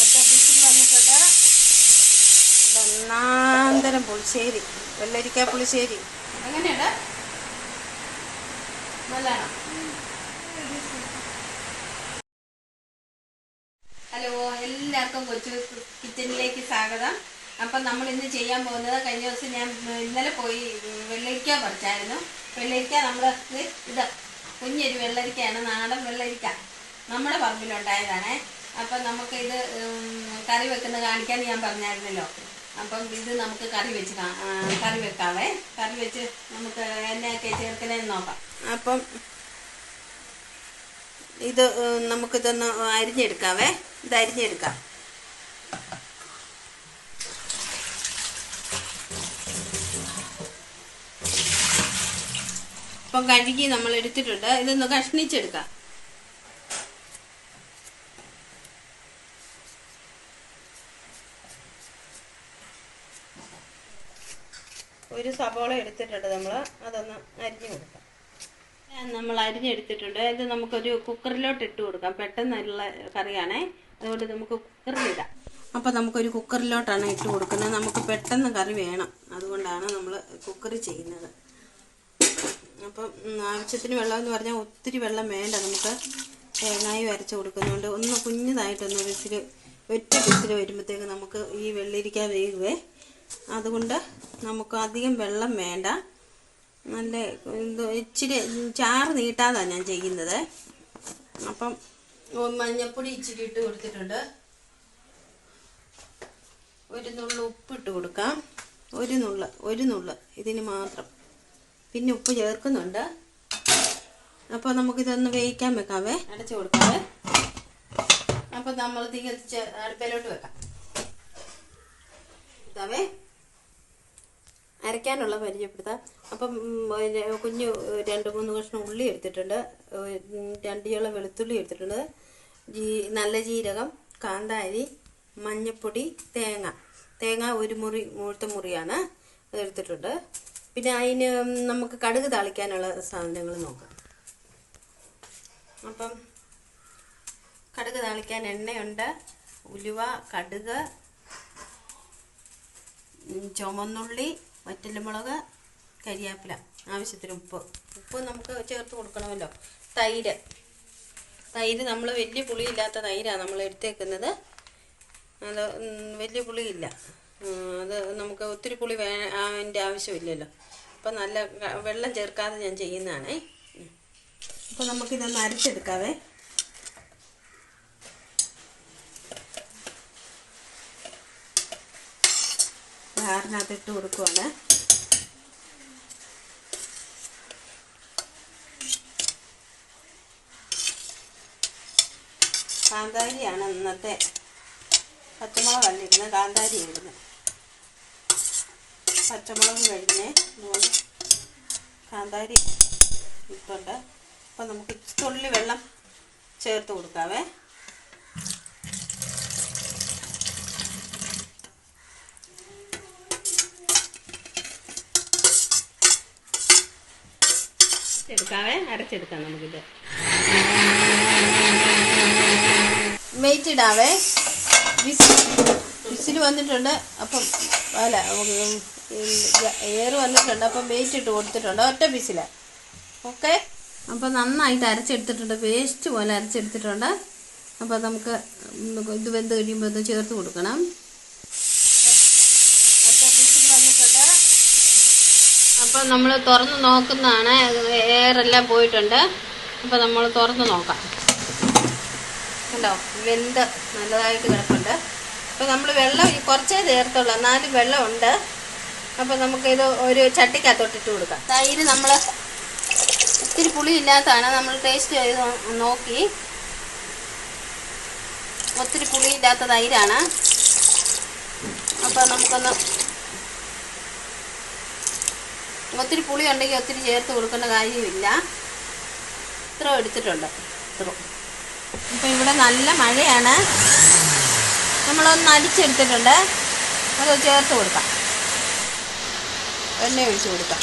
ഒറ്റ വിസിൽ വന്നിട്ടുണ്ട്. ഒന്നാന്തരം പുളിശ്ശേരി വെള്ളരിക്ക പുളിശ്ശേരി. എങ്ങനെയുണ്ട്? നല്ലതാണോ? ഹലോ എല്ലാവർക്കും കൊച്ചു കിച്ചണിലേക്ക് സ്വാഗതം. അപ്പം നമ്മൾ ഇന്ന് ചെയ്യാൻ പോകുന്നത് കഴിഞ്ഞ ദിവസം ഞാൻ ഇന്നലെ പോയി വെള്ളരിക്ക പറിച്ചായിരുന്നു. വെള്ളരിക്ക നമ്മൾ ഇത് കുഞ്ഞൊരു വെള്ളരിക്കയാണ് നാടൻ വെള്ളരിക്ക. നമ്മുടെ പറമ്പിലുണ്ടായതാണേ. അപ്പം നമുക്ക് ഇത് കറി വെക്കുന്ന കാണിക്കാൻ ഞാൻ പറഞ്ഞായിരുന്നല്ലോ. അപ്പം ഇത് നമുക്ക് കറി വെച്ച് കറി വെക്കാവേ. കറി വെച്ച് നമുക്ക് എണ്ണയൊക്കെ ചേർക്കണേന്ന് നോക്കാം. അപ്പം ഇത് നമുക്ക് നമുക്കിതൊന്ന് അരിഞ്ഞെടുക്കാവേ. ഇത് അരിഞ്ഞെടുക്കാം. ഇപ്പം കഴുകി നമ്മൾ എടുത്തിട്ടുണ്ട് ഇതൊന്ന് കഷ്ണിച്ചെടുക്കാം. ഒരു സബോള എടുത്തിട്ടുണ്ട് നമ്മൾ അതൊന്ന് അരിഞ്ഞു കൊടുക്കാം. നമ്മൾ അരിഞ്ഞെടുത്തിട്ടുണ്ട്. ഇത് നമുക്കൊരു കുക്കറിലോട്ട് ഇട്ട് കൊടുക്കാം. പെട്ടെന്നുള്ള കറിയാണേ. അതുകൊണ്ട് നമുക്ക് കുക്കറിലിടാം അപ്പം നമുക്കൊരു കുക്കറിലോട്ടാണ് ഇട്ട് കൊടുക്കുന്നത്. നമുക്ക് പെട്ടെന്ന് കറി വേണം. അതുകൊണ്ടാണ് നമ്മൾ കുക്കറി ചെയ്യുന്നത്. അപ്പം ആവശ്യത്തിന് വെള്ളം എന്ന് പറഞ്ഞാൽ ഒത്തിരി വെള്ളം വേണ്ട. നമുക്ക് തേങ്ങായി വരച്ച് കൊടുക്കുന്നതുകൊണ്ട് ഒന്ന് കുഞ്ഞതായിട്ടൊന്ന് വിസിൽ ഒറ്റ വിസിൽ വരുമ്പോഴത്തേക്ക് നമുക്ക് ഈ വെള്ളിരിക്ക വേകുവേ അതുകൊണ്ട് നമുക്ക് അധികം വെള്ളം വേണ്ട. നല്ല ഇച്ചിരി ചാറ് നീട്ടാതാണ് ഞാൻ ചെയ്യുന്നത്. അപ്പം മഞ്ഞപ്പൊടി ഇച്ചിരി ഇട്ട് കൊടുത്തിട്ടുണ്ട്. ഒരു നുള്ളു ഉപ്പിട്ട് കൊടുക്കാം. ഒരു നുള്ള ഒരു നുള്ള ഇതിന് മാത്രം. പിന്നെ ഉപ്പ് ചേർക്കുന്നുണ്ട്. അപ്പോൾ നമുക്കിതൊന്ന് വേവിക്കാൻ വെക്കാവേ. അടച്ചു കൊടുക്കാവേ. അപ്പോൾ നമ്മൾ തികച്ച് അടുപ്പിലോട്ട് വെക്കാം. ഇതാവേ അരയ്ക്കാനുള്ള പരിചയപ്പെടുത്താം. അപ്പം കുഞ്ഞു രണ്ട് മൂന്ന് കഷ്ണം ഉള്ളി എടുത്തിട്ടുണ്ട്. രണ്ട് ഇള വെളുത്തുള്ളി എടുത്തിട്ടുണ്ട്. ജീ നല്ല ജീരകം കാന്താരി മഞ്ഞപ്പൊടി തേങ്ങ. തേങ്ങ ഒരു മുറി മുഴുത്ത മുറിയാണ് എടുത്തിട്ടുണ്ട്. പിന്നെ അതിന് നമുക്ക് കടുക് താളിക്കാനുള്ള സാധനങ്ങൾ നോക്കാം. അപ്പം കടുക് താളിക്കാൻ എണ്ണയുണ്ട്. ഉലുവ കടുക് ചുമന്നുള്ളി വറ്റൽമുളക് കരിയാപ്പില ആവശ്യത്തിന് ഉപ്പ്. ഉപ്പ് നമുക്ക് ചേർത്ത് കൊടുക്കണമല്ലോ. തൈര്. തൈര് നമ്മൾ വലിയ പുളിയില്ലാത്ത തൈരാണ് നമ്മൾ എടുത്തേക്കുന്നത്. അത് വലിയ പുളിയില്ല. അത് നമുക്ക് ഒത്തിരി പുളി വേ അതിന്റെ ആവശ്യമില്ലല്ലോ. അപ്പം നല്ല വെള്ളം ചേർക്കാതെ ഞാൻ ചെയ്യുന്നതാണേ. അപ്പോൾ നമുക്കിതൊന്ന് അരച്ചെടുക്കാവേ. ജാറിനകത്ത് ഇട്ട് കൊടുക്കുവാണ്. കാന്താരിയാണ് ഇന്നത്തെ പച്ചമുളകല്ല ഇടുന്നത് കാന്താരി ഇടുന്നത് പച്ചമുളക് കഴിഞ്ഞ് അതുകൊണ്ട് കാന്താരി ഇട്ടുണ്ട്. അപ്പം നമുക്ക് തുള്ളി വെള്ളം ചേർത്ത് കൊടുക്കാവേ. എടുക്കാവേ അരച്ചെടുക്കാം നമുക്കിത്. വെയിറ്റ് ഇടാവേ. വിസിൽ വന്നിട്ടുണ്ട്. അപ്പം അല്ല എയർ വന്നിട്ടുണ്ട്. അപ്പം വെയിറ്റ് ഇട്ട് കൊടുത്തിട്ടുണ്ട്. ഒറ്റ വിസില ഓക്കെ അപ്പം നന്നായിട്ട് അരച്ചെടുത്തിട്ടുണ്ട്. പേസ്റ്റ് പോലെ അരച്ചെടുത്തിട്ടുണ്ട്. അപ്പോൾ നമുക്ക് ഇത് വെന്ത് കഴിയുമ്പോൾ ഒന്ന് ചേർത്ത് കൊടുക്കണം ഒറ്റ വിസിൽ വന്നിട്ടുണ്ട് അപ്പം നമ്മൾ തുറന്ന് നോക്കുന്നതാണ്. എയറെല്ലാം പോയിട്ടുണ്ട്. അപ്പം നമ്മൾ തുറന്ന് നോക്കാം. കണ്ടോ? വെന്ത് നല്ലതായിട്ട് കിടപ്പുണ്ട്. അപ്പോൾ നമ്മൾ വെള്ളം കുറച്ചേ ചേർത്തുള്ളൂ. എന്നാലും വെള്ളമുണ്ട്. അപ്പോൾ നമുക്കിത് ഒരു ചട്ടിക്കകത്തോട്ടിട്ട് കൊടുക്കാം. തൈര് നമ്മൾ ഒത്തിരി പുളി ഇല്ലാത്തതാണ് നമ്മൾ ടേസ്റ്റ് ചെയ്ത് നോക്കി. ഒത്തിരി പുളിയില്ലാത്ത തൈരാണ്. അപ്പോൾ നമുക്കൊന്ന് ഒത്തിരി പുളി ഉണ്ടെങ്കിൽ ഒത്തിരി ചേർത്ത് കൊടുക്കേണ്ട കാര്യമില്ല. ഇത്ര എടുത്തിട്ടുണ്ട്. ഇത്ര. ഇപ്പം ഇവിടെ നല്ല മഴയാണ്. നമ്മളൊന്ന് അടിച്ചെടുത്തിട്ടുണ്ട് അത് ചേർത്ത് കൊടുക്കാം. എണ്ണ ഒഴിച്ച് കൊടുക്കാം.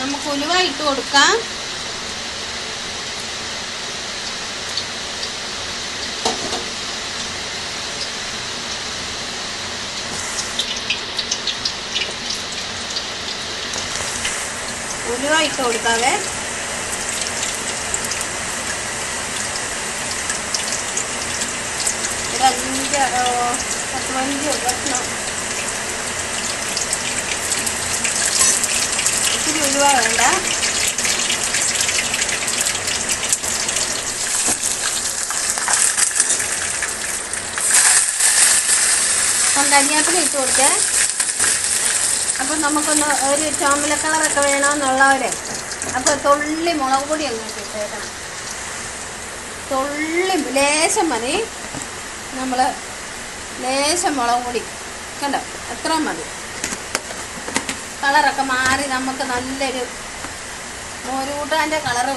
നമുക്ക് ഉലുവ ഇട്ട് കൊടുക്കാം. ഉലുവ ഇട്ട് കൊടുക്കാവേ. ഒരു അഞ്ച് പത്ത് പതിനഞ്ച് ഭക്ഷണം ഇത്തിരി ഉലുവ വേണ്ട. കരിയാപ്പില കൊടുത്തേ. അപ്പം നമുക്കൊന്ന് ഒരു ചോമല കളറൊക്കെ വേണമെന്നുള്ളവരെ അപ്പോൾ തുള്ളി മുളക് പൊടി ഒന്ന് ഇട്ടേക്കണം തുള്ളി ലേശം മതി. നമ്മൾ ലേശം മുളക് പൊടി. കണ്ടോ? അത്ര മതി. കളറൊക്കെ മാറി നമുക്ക് നല്ലൊരു മോരൂട്ടാന്റെ കളറ്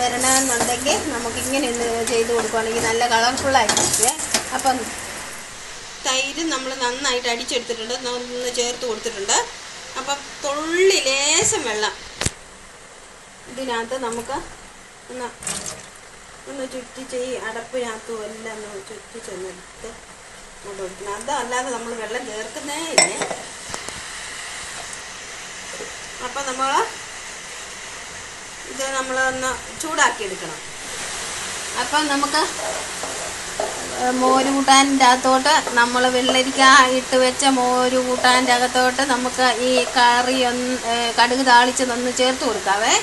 വരണമെന്നുണ്ടെങ്കിൽ നമുക്കിങ്ങനെ ഒന്ന് ചെയ്ത് കൊടുക്കുകയാണെങ്കിൽ നല്ല കളർഫുള്ളായിരിക്കും അപ്പം തൈര് നമ്മൾ നന്നായിട്ട് അടിച്ചെടുത്തിട്ടുണ്ട്. ഒന്ന് ചേർത്ത് കൊടുത്തിട്ടുണ്ട്. അപ്പം തൊള്ളി ലേശം വെള്ളം ഇതിനകത്ത് നമുക്ക് ഒന്ന് ഒന്ന് ചുറ്റിച്ച് ഈ അടപ്പിനകത്തും എല്ലാം ഒന്ന് ചുറ്റിച്ചൊന്നെടുത്ത് കൊടുക്കണം അല്ലാതെ നമ്മൾ വെള്ളം ചേർക്കുന്നേ ഇല്ലേ? അപ്പം നമ്മൾ ഇത് നമ്മളൊന്ന് ചൂടാക്കി എടുക്കണം. അപ്പം നമുക്ക് മോര് കൂട്ടാന്റെ അകത്തോട്ട് നമ്മൾ വെള്ളരിക്ക ഇട്ട് വെച്ച മോര് കൂട്ടാന്റെ അകത്തോട്ട് നമുക്ക് ഈ കറി ഒന്ന് കടുക് താളിച്ചതൊന്ന് ചേർത്ത് കൊടുക്കാവേ.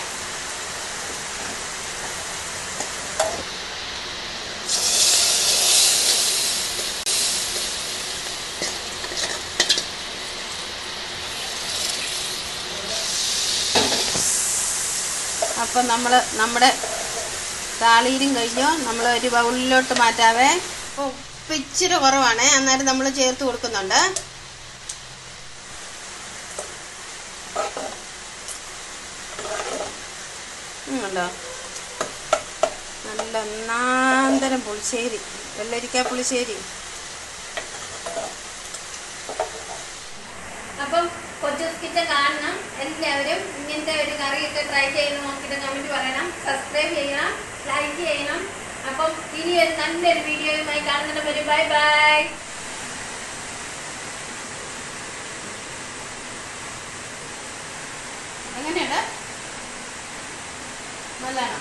അപ്പം നമ്മൾ നമ്മുടെ താളീരും കഴിഞ്ഞു? നമ്മൾ ഒരു ബൗളിലോട്ട് മാറ്റാവേ. അപ്പോൾ ഉപ്പ് ഇച്ചിരി കുറവാണ്. അന്നേരം നമ്മൾ ചേർത്ത് കൊടുക്കുന്നുണ്ട്. നല്ല ഒന്നാന്തരം പുളിശ്ശേരി. വെള്ളരിക്ക പുളിശ്ശേരി. അപ്പം കൊച്ചൂസ് കിച്ചൻ കാണണം. എല്ലാവരും ഇങ്ങനത്തെ ഒരു കറിയൊക്കെ ട്രൈ ചെയ്ത് നോക്കിയിട്ട് കമന്റ് പറയണം. സബ്സ്ക്രൈബ് ചെയ്യണം. ലൈക്ക് ചെയ്യണം. അപ്പം ഇനി ഒരു നല്ലൊരു വീഡിയോയുമായി കാണുന്നുണ്ട് വരും ബൈ ബൈ. എങ്ങനെയാണ് നല്ലതാണോ?